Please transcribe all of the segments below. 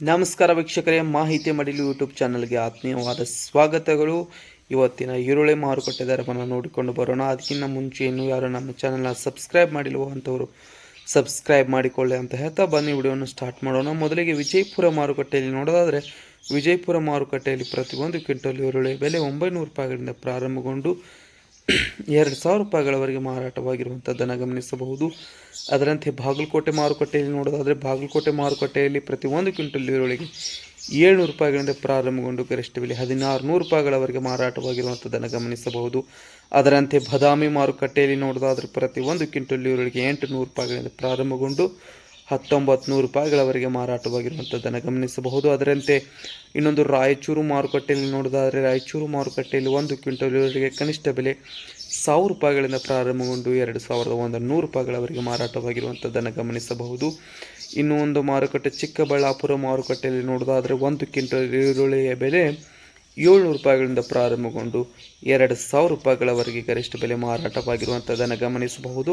ನಮಸ್ಕಾರ ವೀಕ್ಷಕರೇ, ಮಾಹಿತಿ ಮಡಿಲು ಯೂಟ್ಯೂಬ್ ಚಾನಲ್ಗೆ ಆತ್ಮೀಯವಾದ ಸ್ವಾಗತಗಳು. ಇವತ್ತಿನ ಈರುಳ್ಳಿ ಮಾರುಕಟ್ಟೆ ದರವನ್ನು ನೋಡಿಕೊಂಡು ಬರೋಣ. ಅದಕ್ಕಿಂತ ಮುಂಚೆ ಇನ್ನೂ ಯಾರು ನಮ್ಮ ಚಾನಲ್ನ ಸಬ್ಸ್ಕ್ರೈಬ್ ಮಾಡಿಲ್ವೋ ಅಂಥವರು ಸಬ್ಸ್ಕ್ರೈಬ್ ಮಾಡಿಕೊಳ್ಳಿ ಅಂತ ಹೇಳ್ತಾ ಬನ್ನಿ. ವಿಡಿಯೋನ ಸ್ಟಾರ್ಟ್ ಮಾಡೋಣ. ಮೊದಲಿಗೆ ವಿಜಯಪುರ ಮಾರುಕಟ್ಟೆಯಲ್ಲಿ ನೋಡೋದಾದರೆ, ವಿಜಯಪುರ ಮಾರುಕಟ್ಟೆಯಲ್ಲಿ ಪ್ರತಿಯೊಂದು ಕ್ವಿಂಟಲ್ ಈರುಳ್ಳಿ ಬೆಲೆ ಒಂಬೈನೂರು ರೂಪಾಯಿಗಳಿಂದ ಪ್ರಾರಂಭಗೊಂಡು ಎರಡು ಸಾವಿರ ರೂಪಾಯಿಗಳವರೆಗೆ ಮಾರಾಟವಾಗಿರುವಂಥದ್ದನ್ನು ಗಮನಿಸಬಹುದು. ಅದರಂತೆ ಬಾಗಲಕೋಟೆ ಮಾರುಕಟ್ಟೆಯಲ್ಲಿ ನೋಡೋದಾದರೆ ಬಾಗಲಕೋಟೆ ಮಾರುಕಟ್ಟೆಯಲ್ಲಿ ಪ್ರತಿಯೊಂದು ಕ್ವಿಂಟಲ್ ಈರುಳ್ಳಿಗೆ ಏಳ್ನೂರು ರೂಪಾಯಿಗಳಿಂದ ಪ್ರಾರಂಭಗೊಂಡು ಗರಿಷ್ಠ ಬೆಲೆ ಹದಿನಾರು ನೂರು ರೂಪಾಯಿಗಳವರೆಗೆ ಮಾರಾಟವಾಗಿರುವಂಥದ್ದನ್ನು ಗಮನಿಸಬಹುದು. ಅದರಂತೆ ಬದಾಮಿ ಮಾರುಕಟ್ಟೆಯಲ್ಲಿ ನೋಡೋದಾದರೆ ಪ್ರತಿಯೊಂದು ಕ್ವಿಂಟಲ್ ಈರುಳ್ಳಿಗೆ ಎಂಟು ನೂರು ರೂಪಾಯಿಗಳಿಂದ ಪ್ರಾರಂಭಗೊಂಡು ಹತ್ತೊಂಬತ್ತು ನೂರು ರೂಪಾಯಿಗಳವರೆಗೆ ಮಾರಾಟವಾಗಿರುವಂಥದ್ದನ್ನು ಗಮನಿಸಬಹುದು. ಅದರಂತೆ ಇನ್ನೊಂದು ರಾಯಚೂರು ಮಾರುಕಟ್ಟೆಯಲ್ಲಿ ನೋಡೋದಾದರೆ ರಾಯಚೂರು ಮಾರುಕಟ್ಟೆಯಲ್ಲಿ ಒಂದು ಕ್ವಿಂಟಲ್ ಇವರಿಗೆ ಕನಿಷ್ಠ ಬೆಲೆ ಸಾವಿರ ರೂಪಾಯಿಗಳಿಂದ ಪ್ರಾರಂಭಗೊಂಡು ಎರಡು ಸಾವಿರದ ಒಂದು ನೂರು ರೂಪಾಯಿಗಳವರೆಗೆ ಮಾರಾಟವಾಗಿರುವಂಥದ್ದನ್ನು ಗಮನಿಸಬಹುದು. ಇನ್ನೂ ಒಂದು ಮಾರುಕಟ್ಟೆ ಚಿಕ್ಕಬಳ್ಳಾಪುರ ಮಾರುಕಟ್ಟೆಯಲ್ಲಿ ನೋಡೋದಾದರೆ ಒಂದು ಕ್ವಿಂಟಲ್ ಈರುಳ್ಳಿಯ ಬೆಲೆ ಏಳ್ನೂರು ರೂಪಾಯಿಗಳಿಂದ ಪ್ರಾರಂಭಗೊಂಡು ಎರಡು ಸಾವಿರ ರೂಪಾಯಿಗಳವರೆಗೆ ಗರಿಷ್ಠ ಬೆಲೆ ಮಾರಾಟವಾಗಿರುವಂಥದ್ದನ್ನು ಗಮನಿಸಬಹುದು.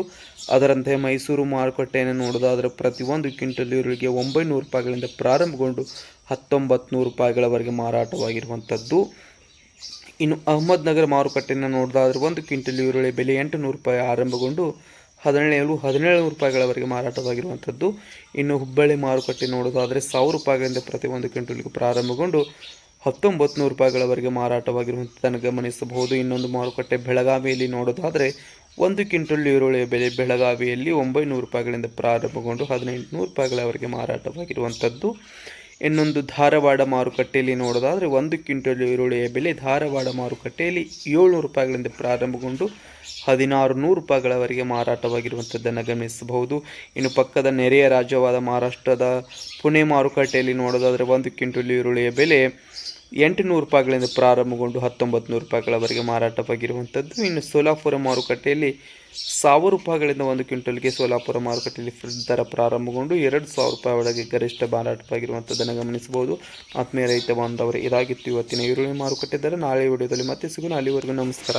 ಅದರಂತೆ ಮೈಸೂರು ಮಾರುಕಟ್ಟೆಯನ್ನು ನೋಡೋದಾದರೆ ಪ್ರತಿಯೊಂದು ಕ್ವಿಂಟಲ್ ಈರುಳ್ಳಿಗೆ ಒಂಬೈನೂರು ರೂಪಾಯಿಗಳಿಂದ ಪ್ರಾರಂಭಗೊಂಡು ಹತ್ತೊಂಬತ್ತು ನೂರು ರೂಪಾಯಿಗಳವರೆಗೆ ಮಾರಾಟವಾಗಿರುವಂಥದ್ದು. ಇನ್ನು ಅಹಮದ್ನಗರ ಮಾರುಕಟ್ಟೆಯನ್ನು ನೋಡೋದಾದರೆ ಒಂದು ಕ್ವಿಂಟಲ್ ಈರುಳ್ಳಿ ಬೆಲೆ ಎಂಟು ನೂರು ರೂಪಾಯಿ ಆರಂಭಗೊಂಡು ಹದಿನೇಳು ಹದಿನೇಳು ನೂರು ರೂಪಾಯಿಗಳವರೆಗೆ ಮಾರಾಟವಾಗಿರುವಂಥದ್ದು. ಇನ್ನು ಹುಬ್ಬಳ್ಳಿ ಮಾರುಕಟ್ಟೆ ನೋಡೋದಾದರೆ ಸಾವಿರ ರೂಪಾಯಿಗಳಿಂದ ಪ್ರತಿ ಒಂದು ಕ್ವಿಂಟಲ್ಗೂ ಪ್ರಾರಂಭಗೊಂಡು ಹತ್ತೊಂಬತ್ತು ನೂರು ರೂಪಾಯಿಗಳವರೆಗೆ ಮಾರಾಟವಾಗಿರುವಂಥದ್ದನ್ನು ಗಮನಿಸಬಹುದು. ಇನ್ನೊಂದು ಮಾರುಕಟ್ಟೆ ಬೆಳಗಾವಿಯಲ್ಲಿ ನೋಡೋದಾದರೆ ಒಂದು ಕ್ವಿಂಟಲ್ ಈರುಳ್ಳಿಯ ಬೆಲೆ ಬೆಳಗಾವಿಯಲ್ಲಿ ಒಂಬೈನೂರು ರೂಪಾಯಿಗಳಿಂದ ಪ್ರಾರಂಭಗೊಂಡು ಹದಿನೆಂಟು ನೂರು ರೂಪಾಯಿಗಳವರೆಗೆ ಮಾರಾಟವಾಗಿರುವಂಥದ್ದು ಇನ್ನೊಂದು ಧಾರವಾಡ ಮಾರುಕಟ್ಟೆಯಲ್ಲಿ ನೋಡೋದಾದರೆ ಒಂದು ಕ್ವಿಂಟಲ್ ಈರುಳ್ಳಿಯ ಬೆಲೆ ಧಾರವಾಡ ಮಾರುಕಟ್ಟೆಯಲ್ಲಿ ಏಳ್ನೂರು ರೂಪಾಯಿಗಳಿಂದ ಪ್ರಾರಂಭಗೊಂಡು ಹದಿನಾರು ನೂರು ರೂಪಾಯಿಗಳವರೆಗೆ ಮಾರಾಟವಾಗಿರುವಂಥದ್ದನ್ನು ಗಮನಿಸಬಹುದು. ಇನ್ನು ಪಕ್ಕದ ನೆರೆಯ ರಾಜ್ಯವಾದ ಮಹಾರಾಷ್ಟ್ರದ ಪುಣೆ ಮಾರುಕಟ್ಟೆಯಲ್ಲಿ ನೋಡೋದಾದರೆ ಒಂದು ಕ್ವಿಂಟಲ್ ಈರುಳ್ಳಿಯ ಬೆಲೆ ಎಂಟುನೂರು ರೂಪಾಯಿಗಳಿಂದ ಪ್ರಾರಂಭಗೊಂಡು ಹತ್ತೊಂಬತ್ತು ನೂರು ರೂಪಾಯಿಗಳವರೆಗೆ ಮಾರಾಟವಾಗಿರುವಂಥದ್ದು. ಇನ್ನು ಸೋಲಾಪುರ ಮಾರುಕಟ್ಟೆಯಲ್ಲಿ ಸಾವಿರ ರೂಪಾಯಿಗಳಿಂದ ಒಂದು ಕ್ವಿಂಟಲ್ಗೆ ಸೋಲಾಪುರ ಮಾರುಕಟ್ಟೆಯಲ್ಲಿ ಫ್ರಿಜ್ ದರ ಪ್ರಾರಂಭಗೊಂಡು ಎರಡು ಸಾವಿರ ರೂಪಾಯಿ ಒಳಗೆ ಗರಿಷ್ಠ ಮಾರಾಟವಾಗಿರುವಂಥದ್ದನ್ನು ಗಮನಿಸಬಹುದು. ಆತ್ಮೀಯ ರೈತ ಬಾಂಧವರು, ಇದಾಗಿತ್ತು ಇವತ್ತಿನ ಈರುಳ್ಳಿ ಮಾರುಕಟ್ಟೆ ದರ. ನಾಳೆ ವಿಡಿಯೋದಲ್ಲಿ ಮತ್ತೆ ಸಿಗೋಣ. ಅಲ್ಲಿವರೆಗೂ ನಮಸ್ಕಾರ.